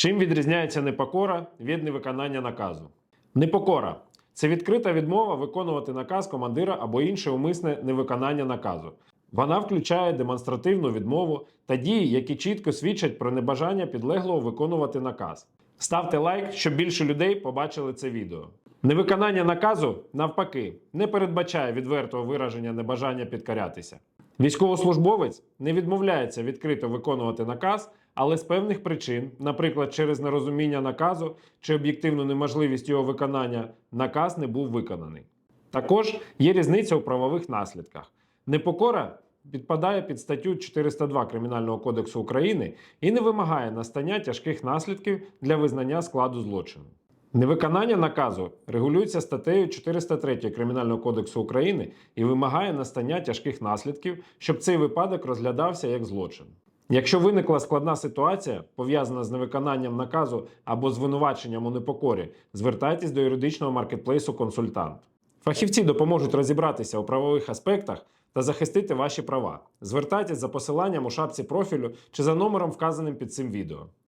Чим відрізняється непокора від невиконання наказу? Непокора це відкрита відмова виконувати наказ командира або інше умисне невиконання наказу. Вона включає демонстративну відмову та дії, які чітко свідчать про небажання підлеглого виконувати наказ. Ставте лайк, щоб більше людей побачили це відео. Невиконання наказу, навпаки, не передбачає відвертого вираження небажання підкорятися. Військовослужбовець не відмовляється відкрито виконувати наказ, але з певних причин, наприклад, через нерозуміння наказу чи об'єктивну неможливість його виконання, наказ не був виконаний. Також є різниця у правових наслідках. Непокора підпадає під статтю 402 Кримінального кодексу України і не вимагає настання тяжких наслідків для визнання складу злочину. Невиконання наказу регулюється статтею 403 Кримінального кодексу України і вимагає настання тяжких наслідків, щоб цей випадок розглядався як злочин. Якщо виникла складна ситуація, пов'язана з невиконанням наказу або звинуваченням у непокорі, звертайтесь до юридичного маркетплейсу консультант. Фахівці допоможуть розібратися у правових аспектах та захистити ваші права. Звертайтесь за посиланням у шапці профілю чи за номером, вказаним під цим відео.